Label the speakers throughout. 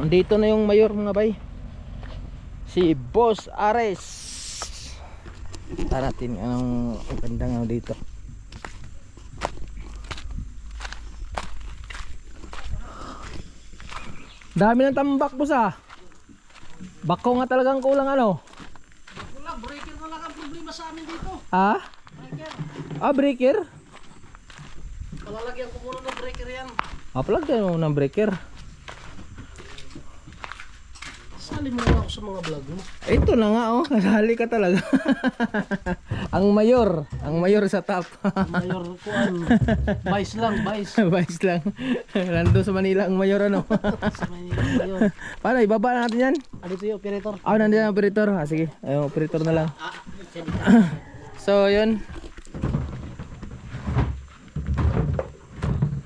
Speaker 1: Nandito na yung mayor mga bay. Si Boss Ares. Tara natin anong ang gandang ano dito. Dami ng tambak boss ah. Bako nga talagang kulang ano.
Speaker 2: Wala, breaker na lang ang problema sa amin dito.
Speaker 1: Ha?
Speaker 2: Breaker.
Speaker 1: Ah, breaker?
Speaker 2: Palalagyan ko muna ng breaker yan.
Speaker 1: Ah, plug mo ng breaker.
Speaker 2: Sali mo na ako sa mga vlog mo.
Speaker 1: Ito na nga oh, kasali ka talaga. ang mayor, ang mayor sa top.
Speaker 2: Mayor ko an. Vice lang, vice.
Speaker 1: Vice lang. Nandun sa Manila ang mayor ano.
Speaker 2: Sa Manila mayor.
Speaker 1: Paano, ibaba na natin yan?
Speaker 2: Ano ito yung operator?
Speaker 1: Ah, nandiyan ang operator. Ah, sige, ayun, operator na lang. so, yun.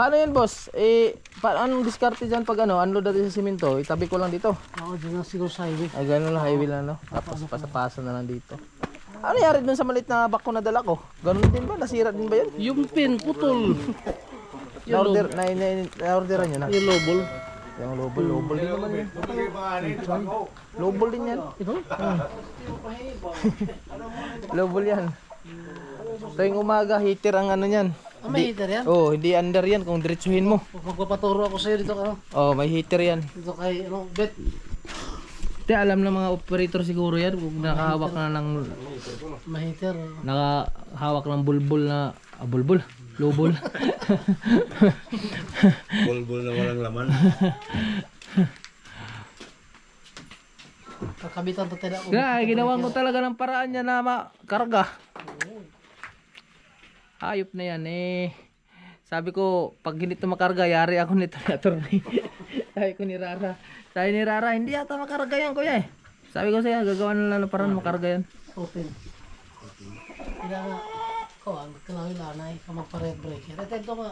Speaker 1: Paano yun, boss? Eh, pa anong diskarte dyan pag ano, unload natin sa simento? Itabi ko lang dito.
Speaker 2: Ako dyan na siguro sa highway.
Speaker 1: Ay, ganun lang, highway lang, no? Tapos pasapasa na lang dito. Ano nangyari dun sa malit na bako na dala ko? Ganun din ba? Nasira din ba yun?
Speaker 2: Yung pin, putol.
Speaker 1: Na-order, na, na, na-orderan nyo na?
Speaker 2: Yung lobol.
Speaker 1: Yung lobol, lobol din naman yun. Lobol din yan.
Speaker 2: Ito?
Speaker 1: Lobol yan. Tuwing umaga, heater ang ano yan.
Speaker 2: Ah, may heater yan?
Speaker 1: Oh, hindi under yan kung diretsuhin mo.
Speaker 2: Magpapaturo ako sa'yo dito, ano?
Speaker 1: Oh, may heater yan.
Speaker 2: Dito kay, ano, bet.
Speaker 1: Hindi, alam ng mga operator siguro yan kung nakahawak na ng
Speaker 2: May heater.
Speaker 1: nakahawak ng bulbul na ah, bulbul, lubol.
Speaker 3: Bulbul na walang laman.
Speaker 2: Kakabitan to tayo.
Speaker 1: Kaya ginawan ko talaga ng paraan niya na makarga. Hayop na yan eh. Sabi ko, pag ganito makarga, yari ako nito ni attorney. Sabi ko ni Rara. Sabi ni Rara, hindi yata makarga yan kuya eh. Sabi ko siya, gagawa na lang ng paraan makarga yan.
Speaker 2: Open. Kaya nga, ko, ang kalawin lanay, ang magpa-red breaker. Ito ito nga,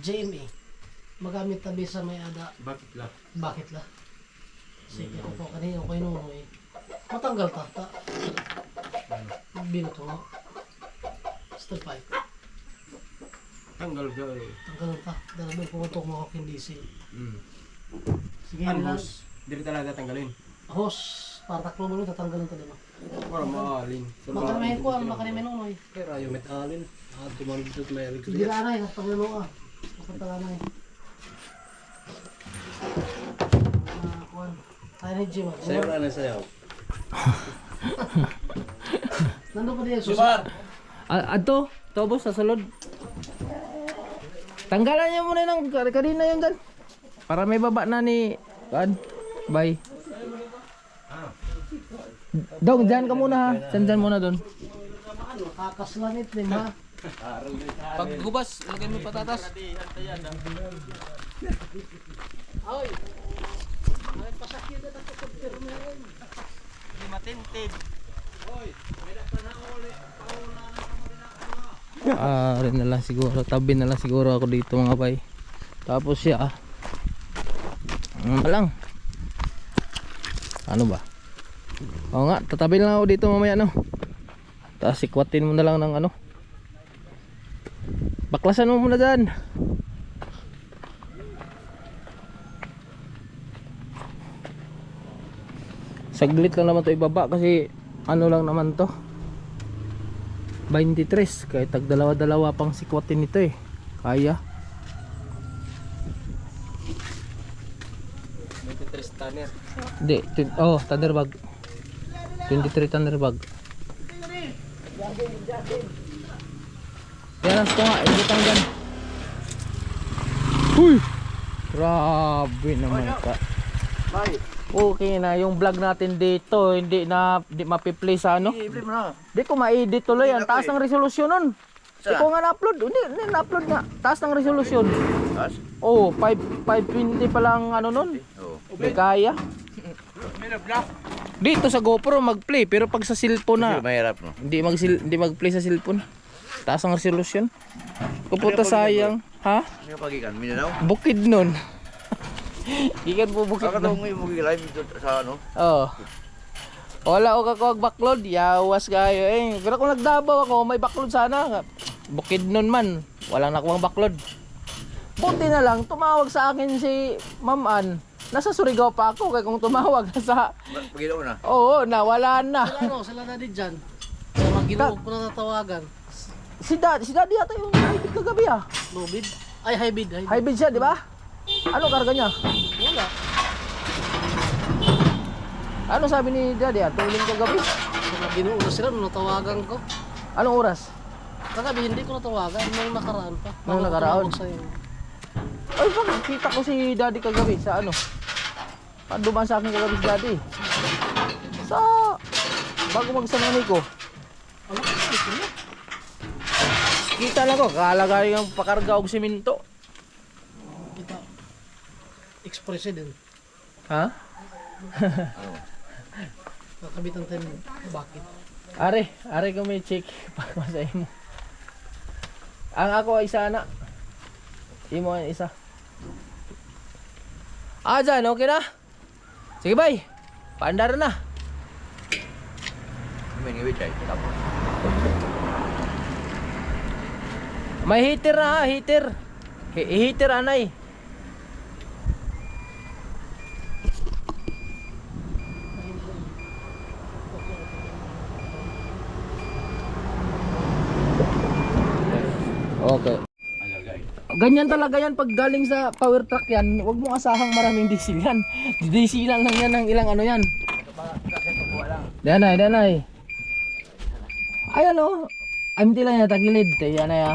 Speaker 2: JMA. Magamit tabi sa may ada.
Speaker 3: Bakit lang?
Speaker 2: Bakit la? Sige, ako po kanina ko inunoy. Matanggal ta. ta. Binato nga. Step 5.
Speaker 3: Tanggal ka eh.
Speaker 2: Tanggal ta. Dala mo pumuntok ako kindisi.
Speaker 3: Mm.
Speaker 2: Sige, nila.
Speaker 3: Anbos. Dili talaga tanggalin.
Speaker 2: Hos. Para taklo mo tatanggalin ta dito.
Speaker 3: Para maalin.
Speaker 2: Makalimahin ko ang makalimahin unoy.
Speaker 3: Kaya rayo metalin. Ah, tumang dito may
Speaker 2: Hindi na anay, pagano ah. Kapag anay. Ah, kuwan. Tayo ni Jim. ah.
Speaker 3: Sayo na na sayo.
Speaker 2: Nandun pa din yung susunod.
Speaker 1: Ah, ato, to boss, sa sulod. Tanggalan niyo muna ng kanina yung gan. Para may baba na ni kan. Bye. Dong, dyan ka muna ha. Dyan, dyan muna doon.
Speaker 2: Kakaslanit din ha.
Speaker 1: Pag hubas, lagay mo patatas.
Speaker 2: Ay. Ay, pasakyan na ito sa pirmerin.
Speaker 1: Ah, rin na lang siguro. Tabi na lang siguro ako dito mga bay. Tapos siya, ano ba lang? Ano ba? Oo nga, tatabi lang ako dito mamaya no. Tapos ikwatin mo na lang ng ano. Baklasan mo muna dyan. Saglit lang naman to ibaba kasi ano lang naman to. 23 kahit tag dalawa-dalawa pang sikwatin nito eh. Kaya.
Speaker 3: 23 tanner.
Speaker 1: Hindi, tw- oh, Thunderbag. 23 Thunderbag. Yan ang nga, ibutang dyan. Uy! Grabe naman ka. Okay na, yung vlog natin dito, hindi na di mapiplay sa ano. Di ko ma-edit tuloy, ang taas ng resolusyon nun. Di ko nga na-upload, hindi, hindi na-upload nga. Taas ng resolusyon.
Speaker 4: Taas?
Speaker 1: Oo, oh, 5, 520 pa lang ano nun.
Speaker 4: Oo.
Speaker 1: Hindi kaya. Dito sa GoPro mag-play pero pag sa cellphone na
Speaker 4: Mahirap no.
Speaker 1: hindi mag hindi mag-play sa cellphone. Taas ang resolution. Kuputa sayang, ha?
Speaker 4: Ano pagikan? Minanaw?
Speaker 1: Bukid nun. Ikan po bukid
Speaker 4: Kakataw
Speaker 1: nun.
Speaker 4: mo dito sa ano?
Speaker 1: Oo. Wala ko kakuwag backload, yawas kayo eh. Pero kung nagdabaw ako, may backload sana. Bukid nun man, walang nakuwang backload. Buti na lang, tumawag sa akin si Ma'am Ann. Nasa Surigao pa ako, kaya kung tumawag nasa...
Speaker 4: Pagino na.
Speaker 1: Oo, nawala na.
Speaker 2: Sila ano, sila na din dyan. Sa mga ginoo ko na natawagan.
Speaker 1: Si Daddy, si Daddy yata yung hybrid kagabi ah.
Speaker 2: Lubid. Ay, hybrid. Hybrid.
Speaker 1: Hybrid siya, di ba? Ano karga niya?
Speaker 2: Wala.
Speaker 1: Ano sabi ni Daddy ah?
Speaker 2: Sa mga ginoo na sila nung natawagan ko.
Speaker 1: Anong oras?
Speaker 2: Kagabi hindi ko natawagan. Nung nakaraan pa.
Speaker 1: Nung nakaraan?
Speaker 2: sa'yo.
Speaker 1: Ay, bakit? Kita ko si Daddy kagabi sa ano? Ah, Dumaan sa akin kagabi si Daddy. Sa... Bago magsanani ko.
Speaker 2: Ano?
Speaker 1: Kita lang ko, kalagay yung pakarga og simento.
Speaker 2: Ex-president.
Speaker 1: Ha?
Speaker 2: Nakabitan tayo. Bakit?
Speaker 1: Are, are ko may check pagmasay mo. Ang ako ay isa na. Imo ang isa. Ah, dyan, okay na? Sige, bay. Paandar na.
Speaker 4: May
Speaker 1: heater na ha, heater. Heater anay. Okay. Ganyan talaga yan pag galing sa power truck yan, huwag mo asahang maraming diesel yan. Dieselan lang yan ng ilang ano yan. Danay, danay. Ay ano, empty lang yan, tagilid. Yan na ya.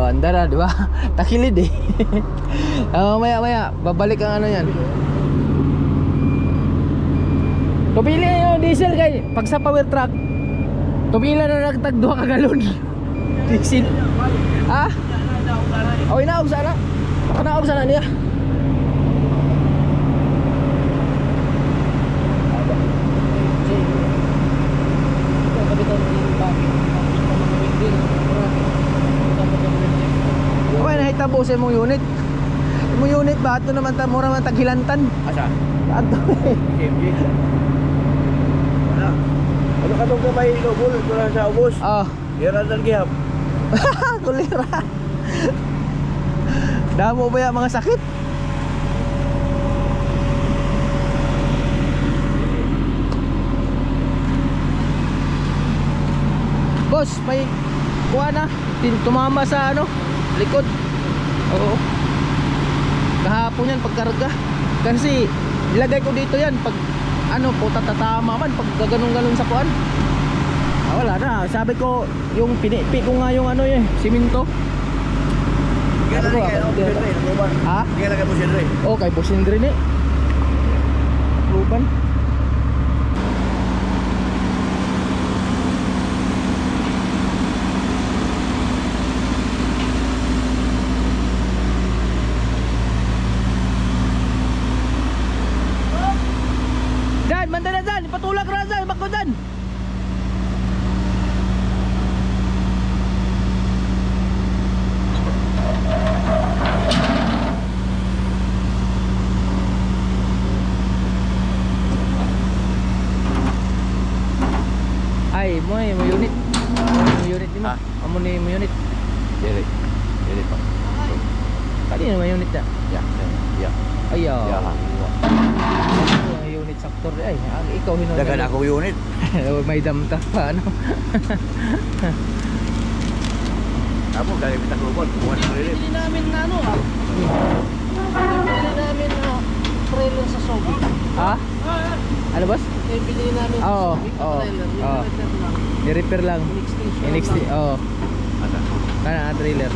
Speaker 1: Oh, anda na, di ba? Takilid eh. oh, maya maya, babalik ang ano yan. Tupili na yung diesel kay pag sa power truck. Tupila na nagtag duha ka galon. diesel. Ah? Oh, inaog sana. Kanaog sana niya. Sa imong unit. Imong unit ba? Ito naman ta, mura man taghilantan.
Speaker 4: Asa?
Speaker 1: Ato eh.
Speaker 4: CMG. Wala. Ano ka itong kamay ilobol? Ito lang sa ubos.
Speaker 1: Ah,
Speaker 4: Yara dal gihap.
Speaker 1: kulira. Damo ba yung mga sakit? Boss, may kuha na. Tumama sa ano, likod. Oo. Kahapon yan pagkarga. Kasi ilagay ko dito yan pag ano po tatatama man pag gaganong-ganon sa kuan. Ah, wala na. Sabi ko yung pinipi ko nga yung ano eh, siminto.
Speaker 4: Kaya
Speaker 1: Ano
Speaker 4: lang. Ano ba?
Speaker 1: Ha?
Speaker 4: Kaya lang mo siya rin.
Speaker 1: Oh, kay Bosin rin eh. Ruban. Ay, mo eh, mo unit. Mo unit ni mo.
Speaker 4: Ha?
Speaker 1: Amo ni mo unit.
Speaker 4: Dili. Dili pa.
Speaker 1: Kanino mo unit ya?
Speaker 4: Ya. Ya.
Speaker 1: Ayaw.
Speaker 4: Ya.
Speaker 1: Ang unit sector ay, ang ikaw hinon.
Speaker 4: Dagan ako unit.
Speaker 1: May damta pa ano.
Speaker 4: Ako galing kita kubon. Kuha ng rin.
Speaker 2: Bili namin na ano ah. Bili namin na trailer sa Sobi.
Speaker 1: ha? Ano boss?
Speaker 2: Eh, bili namin sa
Speaker 1: Oo, oo,
Speaker 2: Trailer. Yung
Speaker 1: oo.
Speaker 2: repair lang.
Speaker 1: Ni-repair lang.
Speaker 2: Extension
Speaker 1: NXT.
Speaker 2: lang.
Speaker 1: Oh,
Speaker 4: Asa?
Speaker 1: kana na trailer.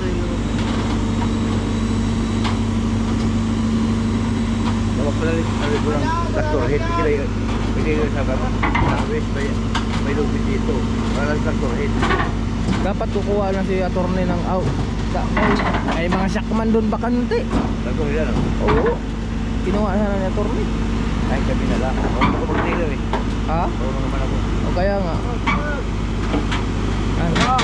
Speaker 4: Dapat pala rin. Sabi ko lang. Traktor head. Kila yun. Pwede yun sa kama. Nakawis pa yan. May lupit dito. Wala traktor head.
Speaker 1: Dapat kukuha na si attorney ng out. May mga shakman doon bakante.
Speaker 4: Traktor head ano?
Speaker 1: Oo. Kinuha sana ni attorney.
Speaker 4: Ay kami na lang. Ako ako mag-trailer eh.
Speaker 1: Ha?
Speaker 4: Oo naman ako.
Speaker 1: O kaya nga. Ano?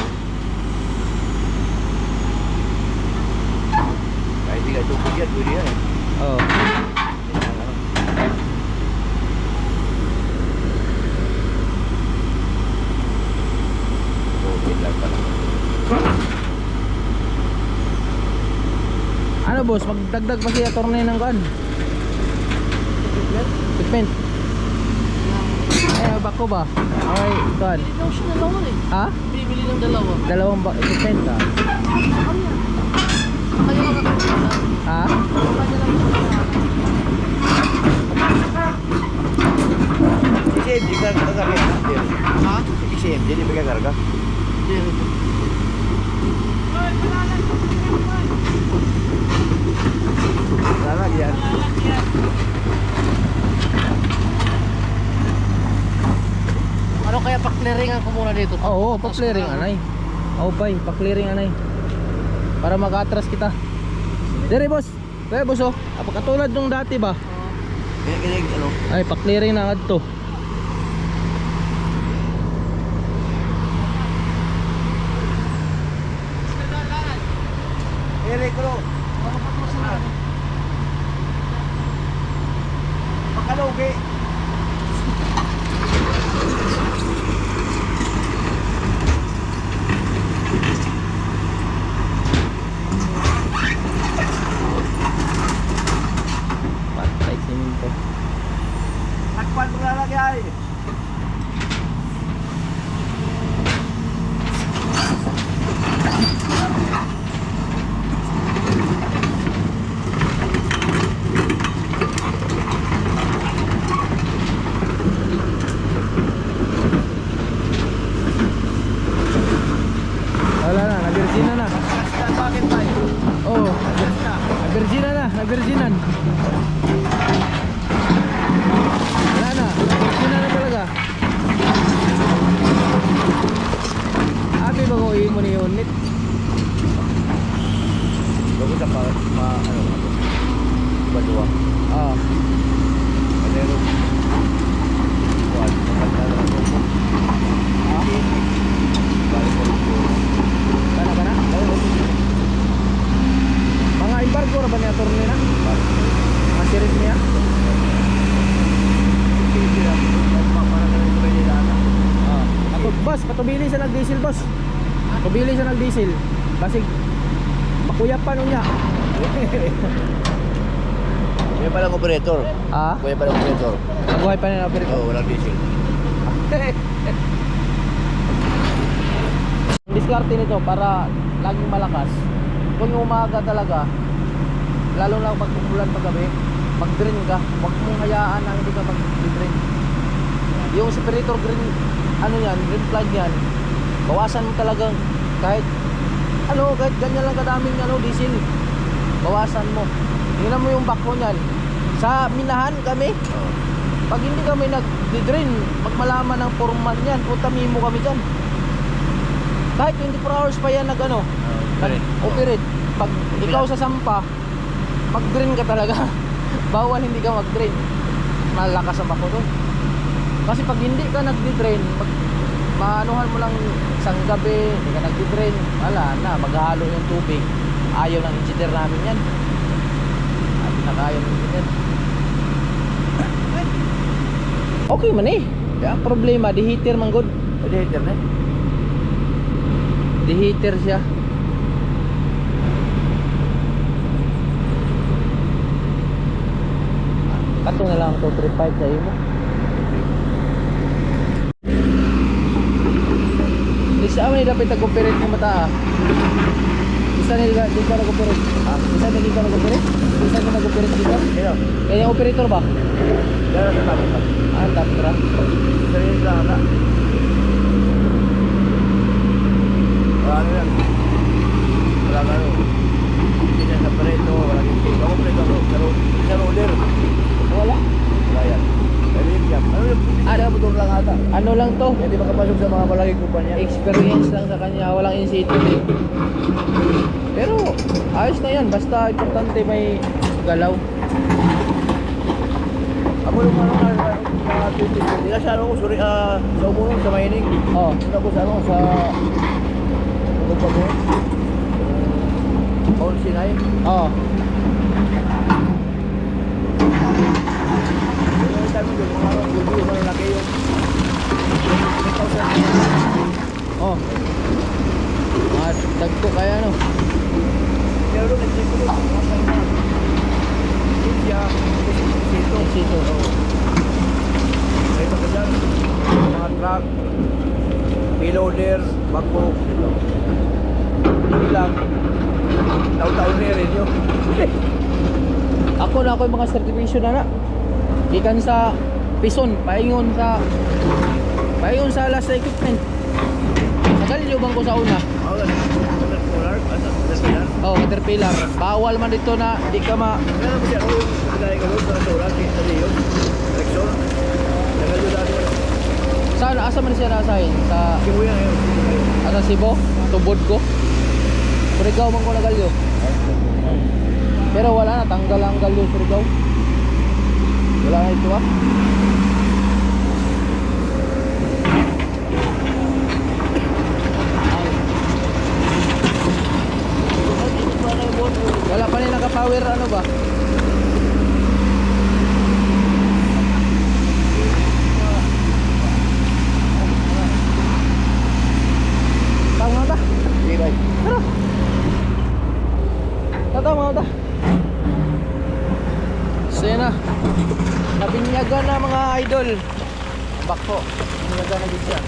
Speaker 4: Hindi ka tubig yan, pwede yan eh.
Speaker 1: Oh.
Speaker 4: Pala.
Speaker 1: Ano boss, magdagdag pa siya tornay ng kan? Equipment. Eh, bako ba? Okay, kan.
Speaker 2: Bili daw siya dalawa eh.
Speaker 1: Ha?
Speaker 2: Bibili ng dalawa.
Speaker 1: Dalawang ba equipment ah.
Speaker 2: Kaya lang kakakita.
Speaker 1: Ha?
Speaker 2: Kanya lang kakakita.
Speaker 4: Si CMG ka kakarga yan.
Speaker 2: Ha?
Speaker 4: Si CMG, di ba kakarga?
Speaker 2: Hindi rin.
Speaker 4: Lalag
Speaker 2: Ano kaya pa-clearingan ko muna dito?
Speaker 1: Oo,
Speaker 2: Tapos
Speaker 1: pa-clearing
Speaker 2: na-
Speaker 1: anay. Oo, bay, pa-clearing anay. Para makatras kita. Dire boss. Kaya boss oh, apa katulad nung dati ba?
Speaker 4: Kaya kaya ano,
Speaker 1: Ay, pa-clearing na agad to.
Speaker 4: Eric, ano? Pakalugi.
Speaker 1: Patay sininto.
Speaker 4: Takpan mo lalagay.
Speaker 1: Wala na, na-virginan na.
Speaker 4: Bakit tayo?
Speaker 1: Oo, oh, na-virginan na, na-virginan. Wala na, na-virginan na talaga. Abi ba ko mo ni unit?
Speaker 4: Bago sa pa, ma, ano, Badua.
Speaker 1: Ah,
Speaker 4: Pero, Kuwan, maganda na ako. Ah? Balik ko rin po.
Speaker 1: kana kana? Mga embargo ra ba niya turni na? Mga series niya?
Speaker 4: Sige sila. Para na rin pwede na ata.
Speaker 1: Ah. Ato, boss, patubili siya nag-diesel, boss. Patubili siya nag-diesel. Basig, makuyapan nun niya.
Speaker 4: Kuya palang operator.
Speaker 1: Ah?
Speaker 4: Kuya palang operator.
Speaker 1: Nabuhay pa nila operate.
Speaker 4: Oo, walang diesel.
Speaker 1: Ang diskarte nito para laging malakas. Kung umaga talaga, lalo lang pag umulan paggabi, mag-drain ka. Huwag mong hayaan na hindi ka mag-drain. Yung separator green, ano yan, green plug yan, bawasan mo talagang kahit, ano, kahit ganyan lang kadaming ano, diesel. Bawasan mo. Tingnan mo yung backbone niyan. Sa minahan kami, pag hindi kami nag-drain, magmalaman ng foreman yan, puta mimo kami dyan. Kahit 24 hours pa yan nag ano,
Speaker 4: Correct.
Speaker 1: operate. Pag ikaw sa sampa, mag-drain ka talaga. Bawal hindi ka mag-drain. Malakas ang bako doon. Kasi pag hindi ka nag-drain, mag maanuhan mo lang isang gabi, hindi ka nag-drain, wala na, maghalo yung tubig. Ayaw ng engineer namin yan. At nakaya ng engineer. Okay man eh. Ang problema, di heater man good.
Speaker 4: Pwede internet.
Speaker 1: Di heater siya. Kato na lang 235 sa. Isa man nila pita operate ng mata ah. Isa nila di ka nag-operate. Ah, isa na di ka nag-operate. Isa na nag-operate dito. Kaya yung operator ba?
Speaker 4: Dala sa tapos.
Speaker 1: Ah, tapra.
Speaker 4: Sarili lang ata. Wala ano yan. Wala ano. Hindi na sa pareto. Wala yung cake. Ako pareto ako. Pero.
Speaker 1: Wala.
Speaker 4: Wala yan. Jam. Ano motor lang ata.
Speaker 1: Ano lang to?
Speaker 4: Hindi makapasok sa mga malaking kumpanya.
Speaker 1: experience lang sa kanya, walang in situ din. Pero ayos na yan, basta importante may galaw.
Speaker 4: Ako nung ano mga 20. Hindi na sa ano ko, sorry, ah, sa umunong, sa mining.
Speaker 1: Oh,
Speaker 4: Una ko sa ano, sa... Ano pa mo? Paul Sinay.
Speaker 1: oh.
Speaker 4: Uy, malaki yun.
Speaker 1: Oh. Mga tagpo kaya no.
Speaker 4: Pero nag-check ko. Kaya, sito.
Speaker 1: Sito.
Speaker 4: Sito ka dyan. Mga truck. Piloader. Bako. Hindi lang. Taon-taon.
Speaker 1: Ako na ako yung mga certification na na. Gikan sa Pison, paingon sa paingon sa last equipment. Nagal nyo bang ko sa una? Oh, Caterpillar. Bawal man dito na di ka ma
Speaker 4: yung.
Speaker 1: Saan asa man siya nasahin? Sa
Speaker 4: Kibuyan ngayon.
Speaker 1: asa Cebu, tubod ko. Surigao man ko nagalyo. Pero wala na tanggal ang galyo Surigao. Wala na ito ah. Wala pa rin naka-power ano ba? Tama ta.
Speaker 4: Sige, bye.
Speaker 1: Tara. Tata mga ta. So yun na. Nabinyagan na mga idol. Bako. Binyagan na din siya.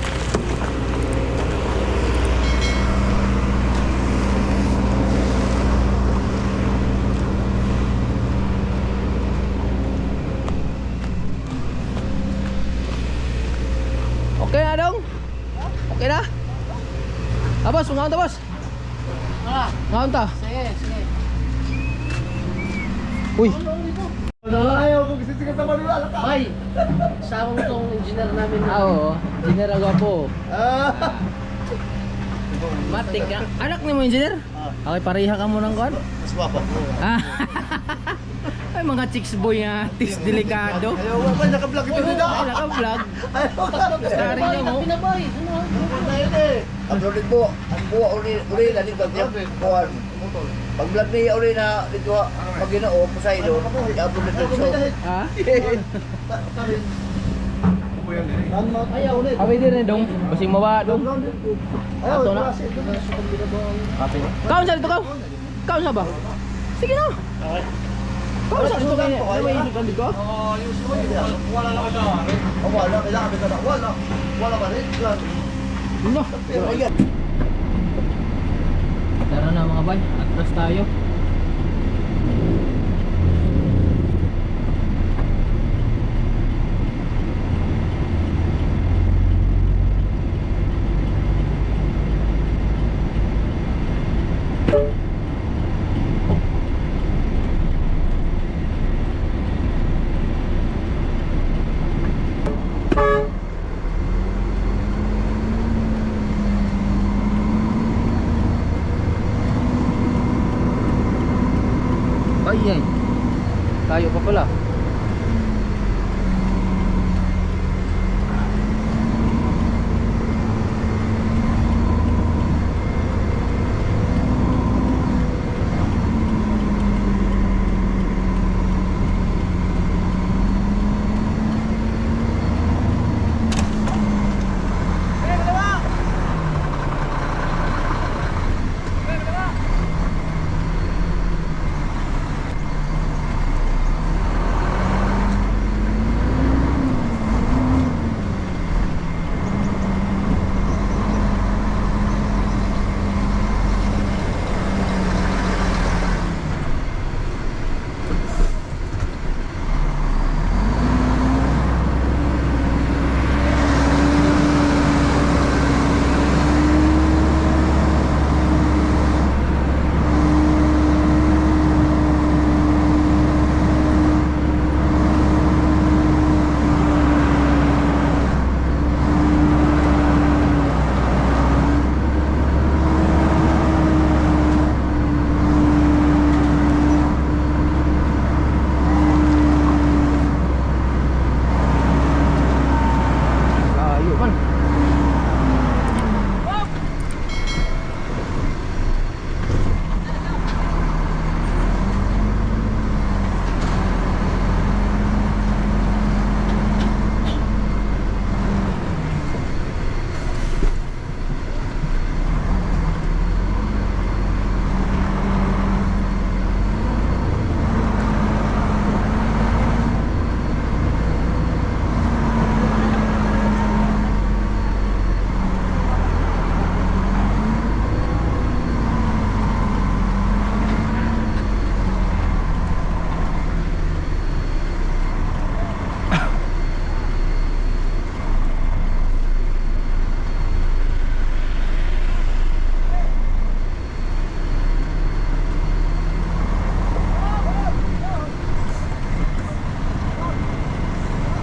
Speaker 1: Okay na dong? Okay na? Ah, boss, mga ta, boss.
Speaker 2: Ah,
Speaker 1: Ngaon ta?
Speaker 2: sige, sige.
Speaker 1: Uy,
Speaker 4: Ayaw sa.
Speaker 2: Bay, sama mo tong engineer namin na.
Speaker 1: ah, oo. General Guapo.
Speaker 4: Ah.
Speaker 1: Matik ka. Anak ni mo, engineer? Okay, pareha ka mo ng kuan?
Speaker 4: Mas guwapo.
Speaker 1: Ah. Ay, mga chicks boy nga, tis delikado.
Speaker 4: Ayaw pa naka-vlog ito nila.
Speaker 1: Ay, naka-vlog. Starry niya mo.
Speaker 2: Pinabay, ano?
Speaker 4: Ang ulit po, ang buwa uli, uli na dito, kuhan. Pag vlog niya uli na dito, pag ginoo, Poseidon, i-upload nito so.
Speaker 1: Ha?
Speaker 2: Ayaw ulit.
Speaker 1: Kami din rin dong. Basing mawa dong.
Speaker 4: Ayaw,
Speaker 1: Ato na. Kaon sa dito, kaon. Kaon sa ba? Sige na. Kaon sa dito kayo. Ano may isip dito?
Speaker 4: Wala na. Oh, wala, kailangan kita na. Wala. Wala pa rin. Ayan.
Speaker 1: Tara na mga bay, atras tayo. Ay. Tayo pa pala.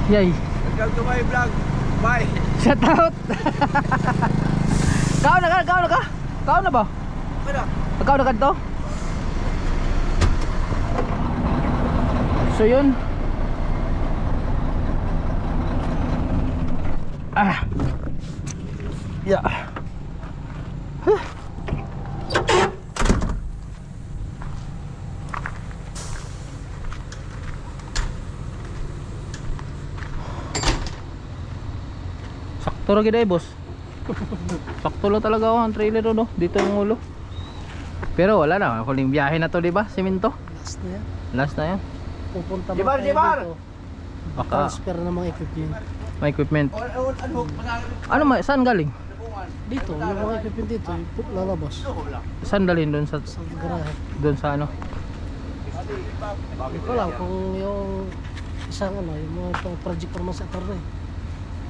Speaker 1: Yay.
Speaker 4: Welcome to my vlog. Bye.
Speaker 1: Shout out. Kao na ka, kao na ka. Kao na ba?
Speaker 4: Ano?
Speaker 1: Kao na ka to? So yun. Ah. Yeah. Sakto ra gid ay boss. Sakto lang talaga ako ang trailer no, dito ang ulo. Pero wala na, huling biyahe na to, di ba? Simento.
Speaker 2: Last na yan.
Speaker 1: Last na yan.
Speaker 2: Pupunta
Speaker 4: Jibar, Jibar!
Speaker 2: dito.
Speaker 1: Baka
Speaker 2: Transfer ng mga equipment.
Speaker 1: may equipment.
Speaker 4: Ano? Ano?
Speaker 1: Ano ma saan galing?
Speaker 2: Dito, yung mga equipment dito, lalabas
Speaker 1: Saan dalhin doon sa
Speaker 2: sa garahe.
Speaker 1: doon sa ano?
Speaker 2: Hindi ko lang kung yung isang ano, yung mga pro- project para sa attorney.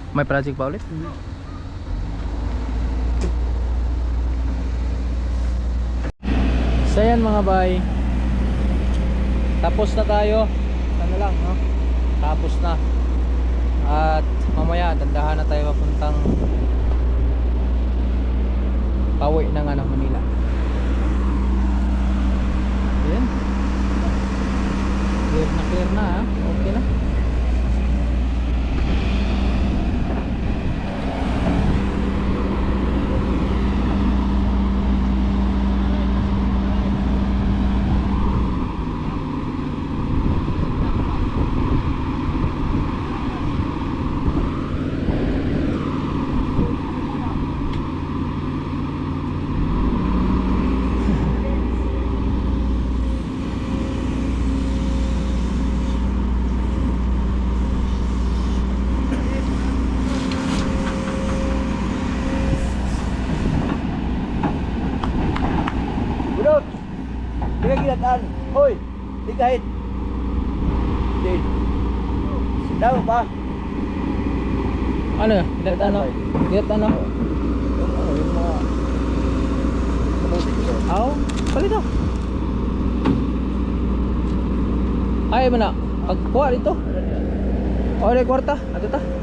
Speaker 1: May project pa ulit?
Speaker 2: Hmm.
Speaker 1: So yan mga bay. Tapos na tayo. Ano lang, no? Tapos na. At mamaya dandahan na tayo papuntang Pawi ng ano Manila. Yan. Clear na clear na ha. Okay na.
Speaker 4: Budot! Ginatan. Hoy! Di kahit. Di. Daw pa.
Speaker 1: Ano? Ilat ano? Ilat ano?
Speaker 4: Yung ano, yung mga...
Speaker 1: Aw, palito. Ay, mana. Pagkuha dito. Ada kwarta. Ato.